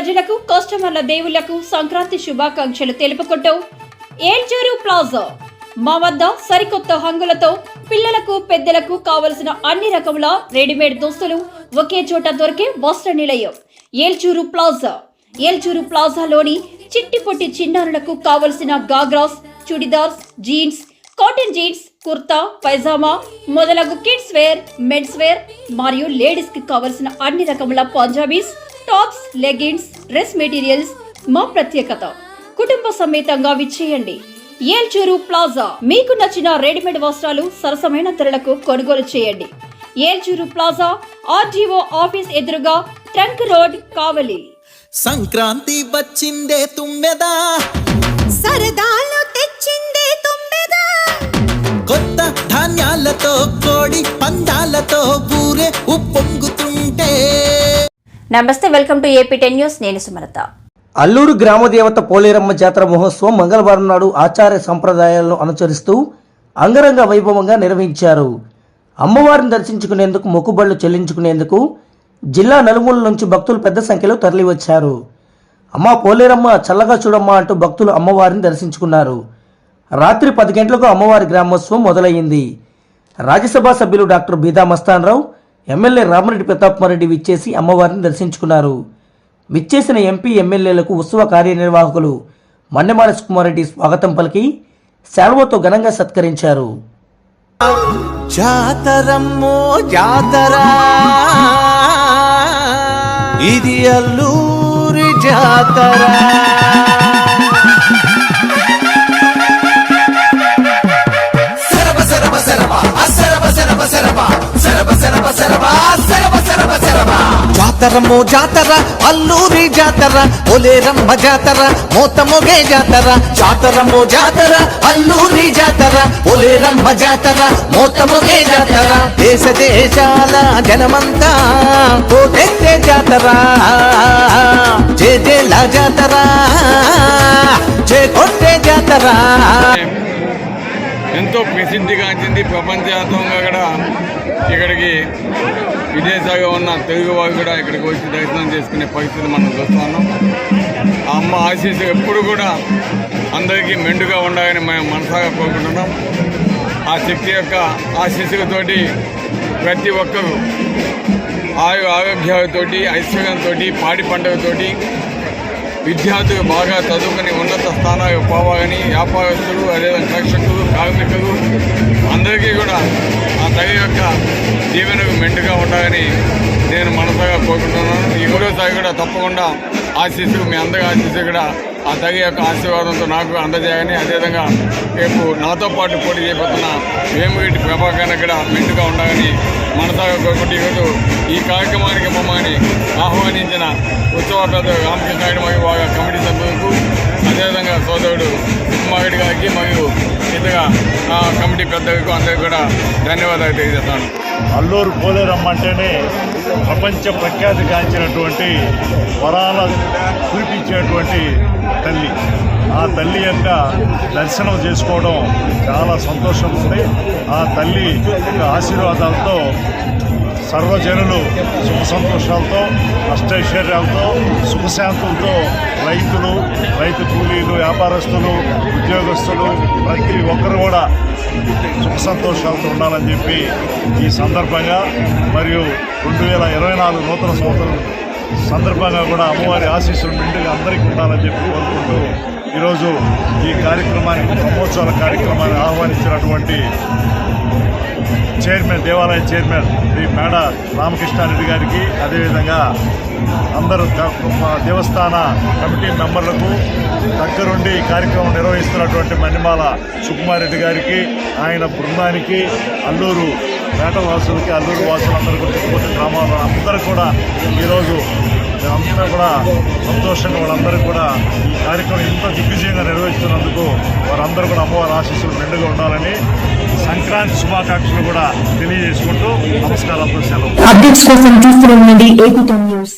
ప్రజలకు కస్టమర్ల దేవుళ్ళకు సంక్రాంతి శుభాకాంక్షలు తెలుపుకుంటూ ఏల్చూరు ప్లాజా. మా వద్ద సరికొత్త హంగులతో పిల్లలకు పెద్దలకు కావలసిన అన్ని రకముల రెడీమేడ్ దుస్తులు ఒకే చోట దొరికే వస్త్ర నిలయం. ఏల్చూరు ప్లాజా. ఏల్చూరు ప్లాజాలోని చిట్టి పొట్టి చిన్నారులకు కావలసిన ghagras churidars jeans cotton jeans kurta pyjama మొదలగు కిడ్స్ వేర్ మెన్స్ వేర్ మరియు లేడీస్కి కావలసిన అన్ని రకముల Punjabis tops leggings dress materials మా ప్రత్యేకత. కుటుంబ సమేతంగా విచ్చేయండి. ఏల్చూరు ప్లాజా. మీకు నచ్చిన రెడీమేడ్ వస్త్రాలు సరసమైన ధరలకు కొనుగోలు చేయండి. ఏల్చూరు ప్లాజా ఆర్జీఓ ఆఫీస్ ఎదురుగా ట్రంక్ రోడ్ కావలి. సంక్రాంతి వచ్చిందే తుమ్మెదా. సరదాలు తెచ్చిందే తుమ్మెదా. కొత్త ధాన్యాలతో కోడి పందాలతో నమస్తే welcome to AP ten news. నేను సుమలత. అల్లూరు గ్రామదేవత పోలేరమ్మ జాతర మహోత్సవం మంగళవారం నాడు ఆచార్య సంప్రదాయాలను అనుసరిస్తూ అంగరంగ వైభవంగా నిర్వహించారు. అమ్మవారిని దర్శించుకునేందుకు మొక్కుబళ్ళు చెల్లించుకునేందుకు జిల్లా నలుమూల నుంచి భక్తులు పెద్ద సంఖ్యలో తరలివచ్చారు. అమ్మ పోలేరమ్మ చల్లగా చూడమ్మ అంటూ భక్తులు అమ్మవారిని దర్శించుకున్నారు. రాత్రి పది గంటలకు అమ్మవారి గ్రామోత్సవం మొదలయ్యింది. రాజ్యసభ సభ్యులు డాక్టర్ బీదా మస్తాన్ రావు ఎమ్మెల్యే రామరెడ్డి ప్రతాప్మారెడ్డి విచ్చేసి అమ్మవారిని దర్శించుకున్నారు. విచ్చేసిన ఎంపీ ఎమ్మెల్యేలకు ఉత్సవ కార్యనిర్వాహకులు మన్నెమాల సుకుమారెడ్డి స్వాగతం పలికి శాల్వతో ఘనంగా సత్కరించారు. జాతరమ్మో జాతర. ఇది అల్లూరి జాతర. జాతరమ్మో జాతర అల్లూరి జాతర ఒలేరమ్మ జాతర మోతమొగే జాతర. జాతరమ్మో జాతర అల్లూరి జాతర ఒలేరమ్మ జాతర మోతమొగే జాతర. దేశ దేశాల జనమంతా కోటెత్తే జాతర. జే జేల జాతర జే కొట్టే జాతర. ఎంతో ప్రసిద్ధిగాంచింది ప్రపంచవ్యాప్తంగా కూడా ఇక్కడికి విదేశాగా ఉన్న తెలుగు వారు కూడా ఇక్కడికి వచ్చి దర్శనం చేసుకునే పరిస్థితి మనం చూస్తున్నాం. ఆ అమ్మ ఆశీస్సు ఎప్పుడు కూడా అందరికీ మెండుగా ఉండాలని మేము మనసాగా కోరుకుంటున్నాం. ఆ శక్తి యొక్క ఆశీస్సులతోటి ప్రతి ఒక్కరూ ఆయు ఆరోగ్యాలతోటి ఐశ్వర్యంతో పాడి పండుగతోటి విద్యార్థులు బాగా చదువుకుని ఉన్నత స్థానాలకు పోవాలని వ్యాపారస్తులు అదేవిధంగా కక్షకులు కార్మికులు అందరికీ కూడా ఆ తల్లి యొక్క దీవెనకు మెండుగా ఉండాలని నేను మనసుగా కోరుకుంటున్నాను. ఈ మూడోసారి కూడా తప్పకుండా ఆశీస్సులు మీ అందరి ఆశీస్సు కూడా ఆ తల్లి యొక్క ఆశీర్వాదంతో నాకు అందజేయాలని అదేవిధంగా రేపు నాతో పాటు పోటీ చేయబోతున్న వేమిరెడ్డి ప్రభాకర్ కూడా మెండుగా ఉండాలని మనసాగా కోరుకుంటూ ఈరోజు ఈ కార్యక్రమానికి మమ్మల్ని ఆహ్వానించిన ఉత్సవ పెద్ద రామకృష్ణ నాయుడు మరియు వారి కమిటీ సభ్యులకు అదేవిధంగా సోదరుడు కుమారెడ్డి గారికి మరియు ఇతర ఆ, కమిటీ పెద్దలకు అందరికీ కూడా ధన్యవాదాలు తెలియజేస్తాను. అల్లూరు పోలేరమ్మ అంటేనే ప్రపంచ ప్రఖ్యాతిగాంచినటువంటి వరాల కురిపించేటువంటి తల్లి. ఆ తల్లి యొక్క దర్శనం చేసుకోవడం చాలా సంతోషం ఉంది. ఆ తల్లి యొక్క ఆశీర్వాదాలతో సర్వజనులు సుఖ సంతోషాలతో అష్టైశ్వర్యాలతో సుఖశాంతులతో రైతులు రైతు కూలీలు వ్యాపారస్తులు ఉద్యోగస్తులు ప్రతి ఒక్కరు కూడా సుఖ సంతోషాలతో ఉండాలని చెప్పి ఈ సందర్భంగా మరియు రెండు వేల ఇరవై నాలుగు నూతన సంవత్సరం సందర్భంగా కూడా అమ్మవారి ఆశీస్సులు నిండుగా అందరికీ ఉండాలని చెప్పి కోరుకుంటూ ఈరోజు ఈ కార్యక్రమానికి బ్రహ్మోత్సవాల కార్యక్రమాన్ని ఆహ్వానించినటువంటి చైర్మన్ దేవాలయ చైర్మన్ శ్రీ మేడ రామకృష్ణారెడ్డి గారికి అదేవిధంగా అందరూ ద- దేవస్థాన కమిటీ మెంబర్లకు దగ్గరుండి ఈ కార్యక్రమం నిర్వహిస్తున్నటువంటి మణిమాల సుకుమారెడ్డి గారికి ఆయన బృందానికి అల్లూరు పేట వాసులకి అల్లూరు వాసులందరూ కూడా చుట్టుపక్కల గ్రామాల అందరూ కూడా ఈరోజు మేమంతా కూడా సంతోషంగా వాళ్ళందరూ కూడా ఈ కార్యక్రమం ఇంత దిగ్విజయంగా నిర్వహిస్తున్నందుకు వారందరూ కూడా అమ్మవారి ఆశీస్సులు మెండుగా ఉండాలని సంక్రాంతి శుభాకాంక్షలు కూడా తెలియజేసుకుంటూ నమస్కారాలతో సెలవు. అప్డేట్స్ కోసం ఉండండి న్యూస్.